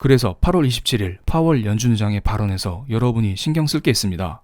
그래서 8월 27일 파월 연준 의장의 발언에서 여러분이 신경 쓸 게 있습니다.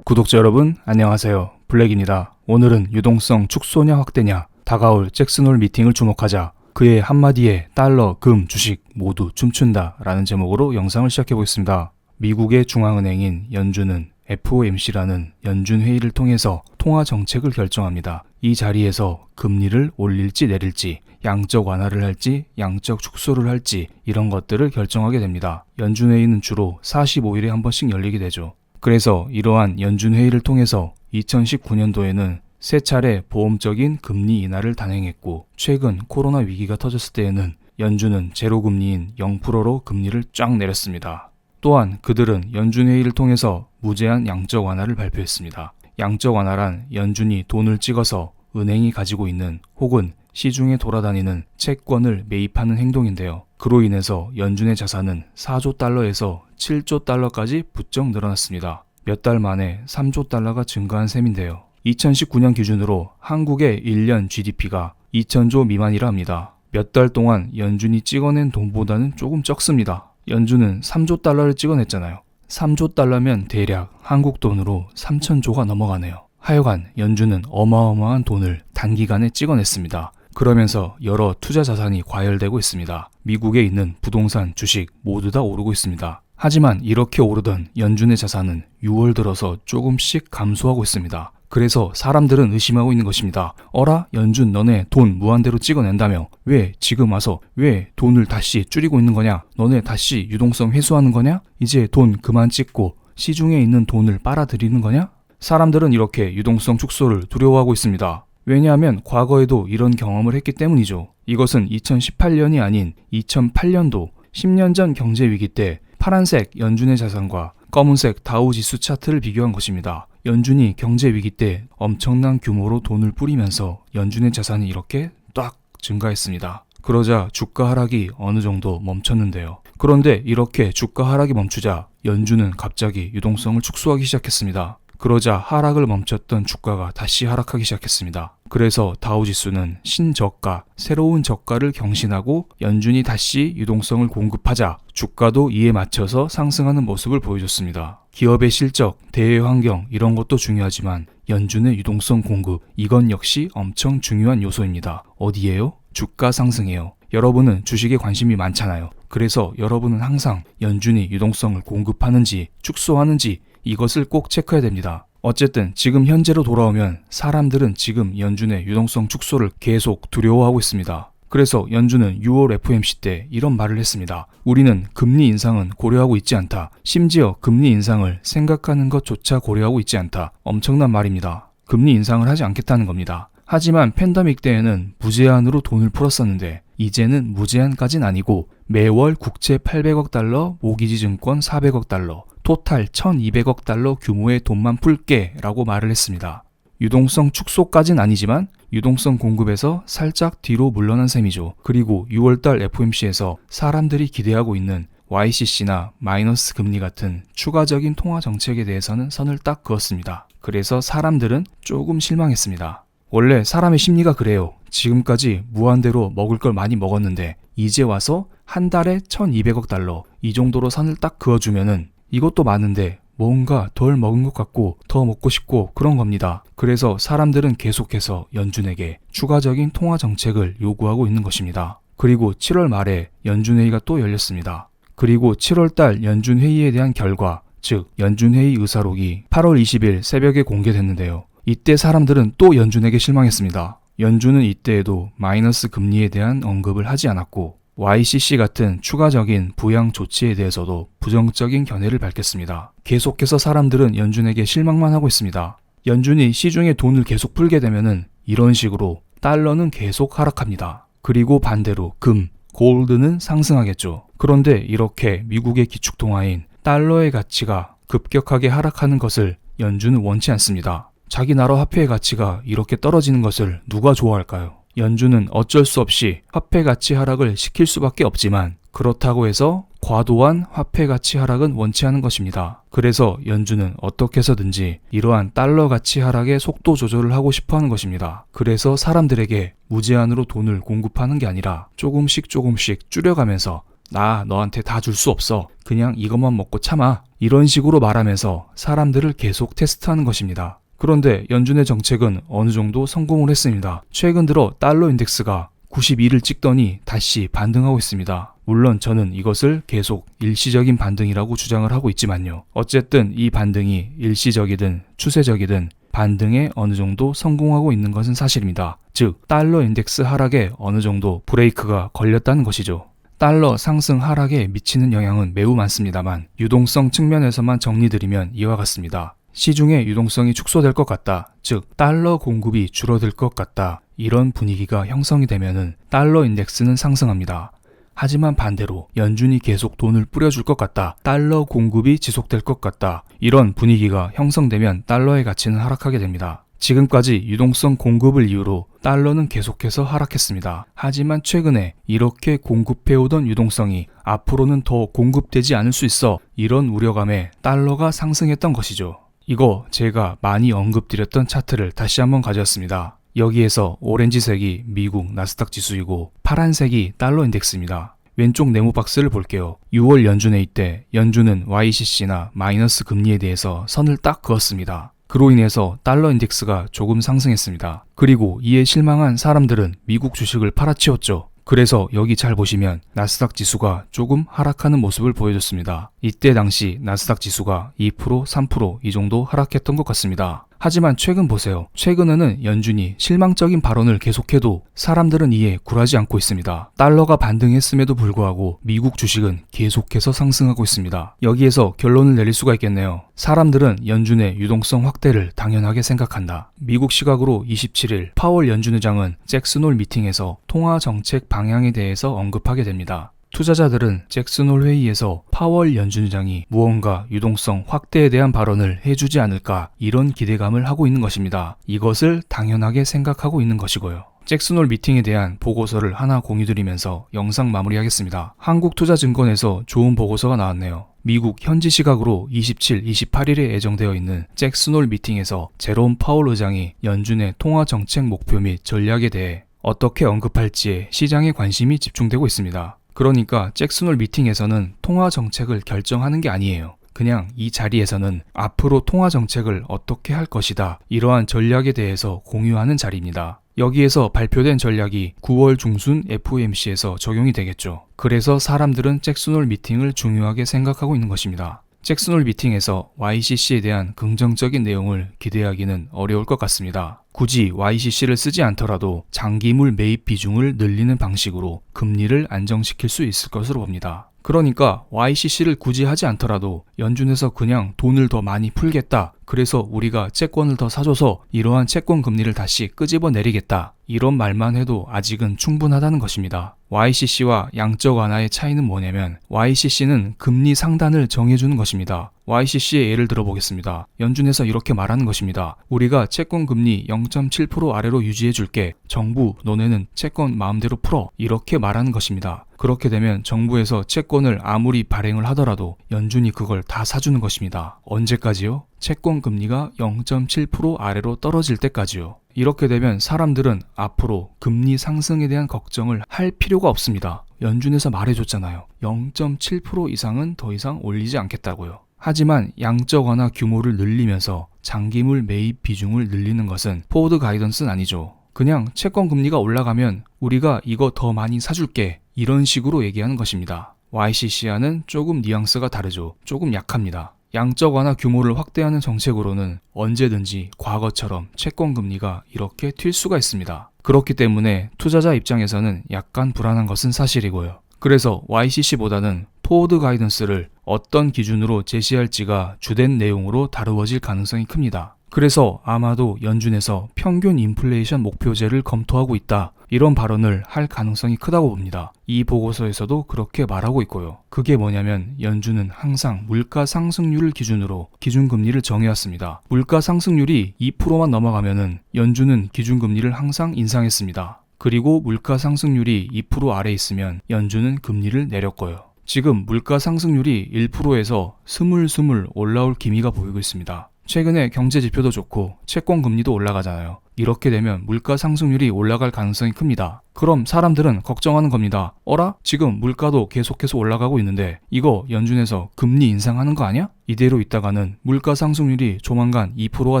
구독자 여러분, 안녕하세요. 블랙입니다. 오늘은 유동성 축소냐 확대냐, 다가올 잭슨홀 미팅을 주목하자, 그의 한마디에 달러, 금, 주식 모두 춤춘다 라는 제목으로 영상을 시작해 보겠습니다. 미국의 중앙은행인 연준은 FOMC라는 연준 회의를 통해서 통화 정책을 결정합니다. 이 자리에서 금리를 올릴지 내릴지, 양적 완화를 할지, 양적 축소를 할지 이런 것들을 결정하게 됩니다. 연준 회의는 주로 45일에 한 번씩 열리게 되죠. 그래서 이러한 연준 회의를 통해서 2019년도에는 세 차례 보험적인 금리 인하를 단행했고 최근 코로나 위기가 터졌을 때에는 연준은 제로 금리인 0%로 금리를 쫙 내렸습니다. 또한 그들은 연준 회의를 통해서 무제한 양적 완화를 발표했습니다. 양적 완화란 연준이 돈을 찍어서 은행이 가지고 있는 혹은 시중에 돌아다니는 채권을 매입하는 행동인데요. 그로 인해서 연준의 자산은 4조 달러에서 7조 달러까지 부쩍 늘어났습니다. 몇 달 만에 3조 달러가 증가한 셈인데요. 2019년 기준으로 한국의 1년 GDP가 2천조 미만이라 합니다. 몇 달 동안 연준이 찍어낸 돈보다는 조금 적습니다. 연준은 3조 달러를 찍어냈잖아요. 3조 달러면 대략 한국 돈으로 3천조가 넘어가네요. 하여간 연준은 어마어마한 돈을 단기간에 찍어냈습니다. 그러면서 여러 투자 자산이 과열되고 있습니다. 미국에 있는 부동산, 주식 모두 다 오르고 있습니다. 하지만 이렇게 오르던 연준의 자산은 6월 들어서 조금씩 감소하고 있습니다. 그래서 사람들은 의심하고 있는 것입니다. 어라? 연준 너네 돈 무한대로 찍어낸다며 왜 지금 와서 왜 돈을 다시 줄이고 있는 거냐? 너네 다시 유동성 회수하는 거냐? 이제 돈 그만 찍고 시중에 있는 돈을 빨아들이는 거냐? 사람들은 이렇게 유동성 축소를 두려워하고 있습니다. 왜냐하면 과거에도 이런 경험을 했기 때문이죠. 이것은 2018년이 아닌 2008년도 10년 전 경제 위기 때 파란색 연준의 자산과 검은색 다우 지수 차트를 비교한 것입니다. 연준이 경제 위기 때 엄청난 규모로 돈을 뿌리면서 연준의 자산이 이렇게 딱 증가했습니다. 그러자 주가 하락이 어느 정도 멈췄는데요. 그런데 이렇게 주가 하락이 멈추자 연준은 갑자기 유동성을 축소하기 시작했습니다. 그러자 하락을 멈췄던 주가가 다시 하락하기 시작했습니다. 그래서 다우지수는 신저가, 새로운 저가를 경신하고 연준이 다시 유동성을 공급하자 주가도 이에 맞춰서 상승하는 모습을 보여줬습니다. 기업의 실적, 대외 환경 이런 것도 중요하지만 연준의 유동성 공급 이건 역시 엄청 중요한 요소입니다. 어디에요? 주가 상승이에요. 여러분은 주식에 관심이 많잖아요. 그래서 여러분은 항상 연준이 유동성을 공급하는지 축소하는지 이것을 꼭 체크해야 됩니다. 어쨌든 지금 현재로 돌아오면 사람들은 지금 연준의 유동성 축소를 계속 두려워하고 있습니다. 그래서 연준은 6월 FOMC 때 이런 말을 했습니다. 우리는 금리 인상은 고려하고 있지 않다. 심지어 금리 인상을 생각하는 것조차 고려하고 있지 않다. 엄청난 말입니다. 금리 인상을 하지 않겠다는 겁니다. 하지만 팬데믹 때에는 무제한으로 돈을 풀었었는데 이제는 무제한까진 아니고 매월 국채 800억 달러, 모기지 증권 400억 달러, 토탈 1200억 달러 규모의 돈만 풀게 라고 말을 했습니다. 유동성 축소까진 아니지만 유동성 공급에서 살짝 뒤로 물러난 셈이죠. 그리고 6월달 FOMC에서 사람들이 기대하고 있는 YCC나 마이너스 금리 같은 추가적인 통화 정책에 대해서는 선을 딱 그었습니다. 그래서 사람들은 조금 실망했습니다. 원래 사람의 심리가 그래요. 지금까지 무한대로 먹을 걸 많이 먹었는데 이제 와서 한 달에 1200억 달러 이 정도로 선을 딱 그어주면은 이것도 많은데 뭔가 덜 먹은 것 같고 더 먹고 싶고 그런 겁니다. 그래서 사람들은 계속해서 연준에게 추가적인 통화 정책을 요구하고 있는 것입니다. 그리고 7월 말에 연준회의가 또 열렸습니다. 그리고 7월 달 연준회의에 대한 결과, 즉 연준회의 의사록이 8월 20일 새벽에 공개됐는데요. 이때 사람들은 또 연준에게 실망했습니다. 연준은 이때에도 마이너스 금리에 대한 언급을 하지 않았고 YCC 같은 추가적인 부양 조치에 대해서도 부정적인 견해를 밝혔습니다. 계속해서 사람들은 연준에게 실망만 하고 있습니다. 연준이 시중에 돈을 계속 풀게 되면은 이런 식으로 달러는 계속 하락합니다. 그리고 반대로 금, 골드는 상승하겠죠. 그런데 이렇게 미국의 기축통화인 달러의 가치가 급격하게 하락하는 것을 연준은 원치 않습니다. 자기 나라 화폐의 가치가 이렇게 떨어지는 것을 누가 좋아할까요? 연준은 어쩔 수 없이 화폐 가치 하락을 시킬 수밖에 없지만 그렇다고 해서 과도한 화폐 가치 하락은 원치 않은 것입니다. 그래서 연준은 어떻게 해서든지 이러한 달러 가치 하락의 속도 조절을 하고 싶어 하는 것입니다. 그래서 사람들에게 무제한으로 돈을 공급하는 게 아니라 조금씩 조금씩 줄여가면서 나 너한테 다 줄 수 없어. 그냥 이것만 먹고 참아. 이런 식으로 말하면서 사람들을 계속 테스트하는 것입니다. 그런데 연준의 정책은 어느 정도 성공을 했습니다. 최근 들어 달러 인덱스가 92를 찍더니 다시 반등하고 있습니다. 물론 저는 이것을 계속 일시적인 반등이라고 주장을 하고 있지만요. 어쨌든 이 반등이 일시적이든 추세적이든 반등에 어느 정도 성공하고 있는 것은 사실입니다. 즉, 달러 인덱스 하락에 어느 정도 브레이크가 걸렸다는 것이죠. 달러 상승 하락에 미치는 영향은 매우 많습니다만 유동성 측면에서만 정리드리면 이와 같습니다. 시중의 유동성이 축소될 것 같다. 즉, 달러 공급이 줄어들 것 같다. 이런 분위기가 형성이 되면은 달러 인덱스는 상승합니다. 하지만 반대로 연준이 계속 돈을 뿌려줄 것 같다. 달러 공급이 지속될 것 같다. 이런 분위기가 형성되면 달러의 가치는 하락하게 됩니다. 지금까지 유동성 공급을 이유로 달러는 계속해서 하락했습니다. 하지만 최근에 이렇게 공급해오던 유동성이 앞으로는 더 공급되지 않을 수 있어 이런 우려감에 달러가 상승했던 것이죠. 이거 제가 많이 언급드렸던 차트를 다시 한번 가져왔습니다. 여기에서 오렌지색이 미국 나스닥 지수이고 파란색이 달러 인덱스입니다. 왼쪽 네모 박스를 볼게요. 6월 연준회 이때 연준은 YCC나 마이너스 금리에 대해서 선을 딱 그었습니다. 그로 인해서 달러 인덱스가 조금 상승했습니다. 그리고 이에 실망한 사람들은 미국 주식을 팔아치웠죠. 그래서 여기 잘 보시면 나스닥 지수가 조금 하락하는 모습을 보여줬습니다. 이때 당시 나스닥 지수가 2%, 3%이 정도 하락했던 것 같습니다. 하지만 최근 보세요. 최근에는 연준이 실망적인 발언을 계속해도 사람들은 이에 굴하지 않고 있습니다. 달러가 반등했음에도 불구하고 미국 주식은 계속해서 상승하고 있습니다. 여기에서 결론을 내릴 수가 있겠네요. 사람들은 연준의 유동성 확대를 당연하게 생각한다. 미국 시각으로 27일 파월 연준 의장은 잭슨홀 미팅에서 통화 정책 방향에 대해서 언급하게 됩니다. 투자자들은 잭슨홀 회의에서 파월 연준의장이 무언가 유동성 확대에 대한 발언을 해주지 않을까 이런 기대감을 하고 있는 것입니다. 이것을 당연하게 생각하고 있는 것이고요. 잭슨홀 미팅에 대한 보고서를 하나 공유드리면서 영상 마무리하겠습니다. 한국투자증권에서 좋은 보고서가 나왔네요. 미국 현지 시각으로 27, 28일에 예정되어 있는 잭슨홀 미팅에서 제롬 파월 의장이 연준의 통화 정책 목표 및 전략에 대해 어떻게 언급할지에 시장의 관심이 집중되고 있습니다. 그러니까 잭슨홀 미팅에서는 통화 정책을 결정하는 게 아니에요. 그냥 이 자리에서는 앞으로 통화 정책을 어떻게 할 것이다. 이러한 전략에 대해서 공유하는 자리입니다. 여기에서 발표된 전략이 9월 중순 FOMC에서 적용이 되겠죠. 그래서 사람들은 잭슨홀 미팅을 중요하게 생각하고 있는 것입니다. 잭슨홀 미팅에서 YCC에 대한 긍정적인 내용을 기대하기는 어려울 것 같습니다. 굳이 YCC를 쓰지 않더라도 장기물 매입 비중을 늘리는 방식으로 금리를 안정시킬 수 있을 것으로 봅니다. 그러니까 YCC를 굳이 하지 않더라도 연준에서 그냥 돈을 더 많이 풀겠다. 그래서 우리가 채권을 더 사줘서 이러한 채권 금리를 다시 끄집어 내리겠다. 이런 말만 해도 아직은 충분하다는 것입니다. YCC와 양적 완화의 차이는 뭐냐면 YCC는 금리 상단을 정해주는 것입니다. YCC의 예를 들어보겠습니다. 연준에서 이렇게 말하는 것입니다. 우리가 채권 금리 0.7% 아래로 유지해 줄게. 정부, 너네는 채권 마음대로 풀어. 이렇게 말하는 것입니다. 그렇게 되면 정부에서 채권을 아무리 발행을 하더라도 연준이 그걸 다 사주는 것입니다. 언제까지요? 채권 금리가 0.7% 아래로 떨어질 때까지요. 이렇게 되면 사람들은 앞으로 금리 상승에 대한 걱정을 할 필요가 없습니다. 연준에서 말해줬잖아요. 0.7% 이상은 더 이상 올리지 않겠다고요. 하지만 양적 완화 규모를 늘리면서 장기물 매입 비중을 늘리는 것은 포워드 가이던스는 아니죠. 그냥 채권 금리가 올라가면 우리가 이거 더 많이 사줄게. 이런 식으로 얘기하는 것입니다. YCC와는 조금 뉘앙스가 다르죠. 조금 약합니다. 양적 완화 규모를 확대하는 정책으로는 언제든지 과거처럼 채권 금리가 이렇게 튈 수가 있습니다. 그렇기 때문에 투자자 입장에서는 약간 불안한 것은 사실이고요. 그래서 YCC보다는 포워드 가이던스를 어떤 기준으로 제시할지가 주된 내용으로 다루어질 가능성이 큽니다. 그래서 아마도 연준에서 평균 인플레이션 목표제를 검토하고 있다. 이런 발언을 할 가능성이 크다고 봅니다. 이 보고서에서도 그렇게 말하고 있고요. 그게 뭐냐면 연준은 항상 물가 상승률을 기준으로 기준금리를 정해왔습니다. 물가 상승률이 2%만 넘어가면은 연준은 기준금리를 항상 인상했습니다. 그리고 물가 상승률이 2% 아래 있으면 연준은 금리를 내렸고요. 지금 물가 상승률이 1%에서 스물스물 올라올 기미가 보이고 있습니다. 최근에 경제 지표도 좋고 채권 금리도 올라가잖아요. 이렇게 되면 물가 상승률이 올라갈 가능성이 큽니다. 그럼 사람들은 걱정하는 겁니다. 어라? 지금 물가도 계속해서 올라가고 있는데 이거 연준에서 금리 인상하는 거 아니야? 이대로 있다가는 물가 상승률이 조만간 2%가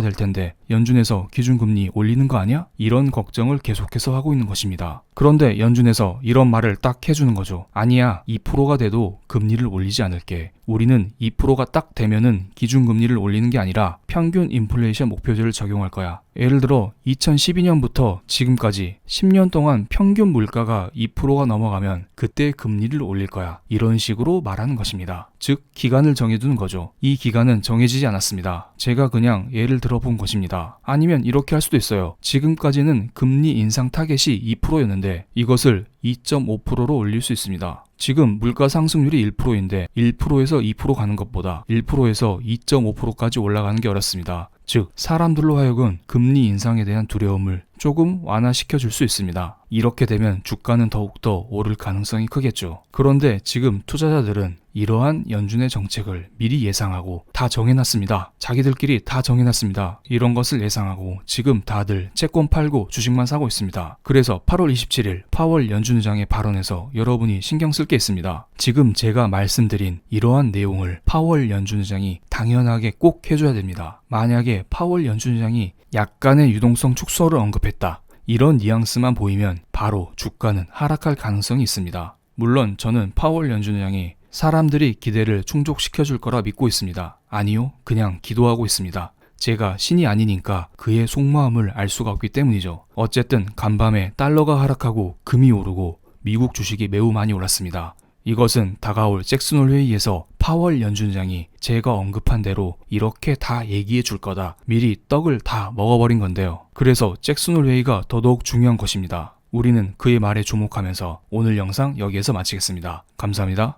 될 텐데 연준에서 기준금리 올리는 거 아니야? 이런 걱정을 계속해서 하고 있는 것입니다. 그런데 연준에서 이런 말을 딱 해주는 거죠. 아니야, 2%가 돼도 금리를 올리지 않을게. 우리는 2%가 딱 되면은 기준금리를 올리는 게 아니라 평균 인플레이션 목표제를 적용할 거야. 예를 들어 2012년부터 지금까지 10년 동안 평균 물가가 2%가 넘어가면 그때 금리를 올릴 거야. 이런 식으로 말하는 것입니다. 즉, 기간을 정해두는 거죠. 이 기간은 정해지지 않았습니다. 제가 그냥 예를 들어본 것입니다. 아니면 이렇게 할 수도 있어요. 지금까지는 금리 인상 타겟이 2%였는데 이것을 2.5%로 올릴 수 있습니다. 지금 물가 상승률이 1%인데 1%에서 2% 가는 것보다 1%에서 2.5%까지 올라가는 게 어렵습니다. 즉, 사람들로 하여금 금리 인상에 대한 두려움을 조금 완화시켜 줄 수 있습니다. 이렇게 되면 주가는 더욱더 오를 가능성이 크겠죠. 그런데 지금 투자자들은 이러한 연준의 정책을 미리 예상하고 다 정해놨습니다. 자기들끼리 다 정해놨습니다. 이런 것을 예상하고 지금 다들 채권 팔고 주식만 사고 있습니다. 그래서 8월 27일 파월 연준 의장의 발언에서 여러분이 신경 쓸 게 있습니다. 지금 제가 말씀드린 이러한 내용을 파월 연준 의장이 당연하게 꼭 해줘야 됩니다. 만약에 파월 연준 의장이 약간의 유동성 축소를 언급 했다. 이런 뉘앙스만 보이면 바로 주가는 하락할 가능성이 있습니다. 물론 저는 파월 연준 의장이 사람들이 기대를 충족시켜 줄 거라 믿고 있습니다. 아니요, 그냥 기도하고 있습니다. 제가 신이 아니니까 그의 속마음을 알 수가 없기 때문이죠. 어쨌든 간밤에 달러가 하락하고 금이 오르고 미국 주식이 매우 많이 올랐습니다. 이것은 다가올 잭슨홀 회의에서 파월 연준장이 제가 언급한 대로 이렇게 다 얘기해 줄 거다. 미리 떡을 다 먹어버린 건데요. 그래서 잭슨홀 회의가 더더욱 중요한 것입니다. 우리는 그의 말에 주목하면서 오늘 영상 여기에서 마치겠습니다. 감사합니다.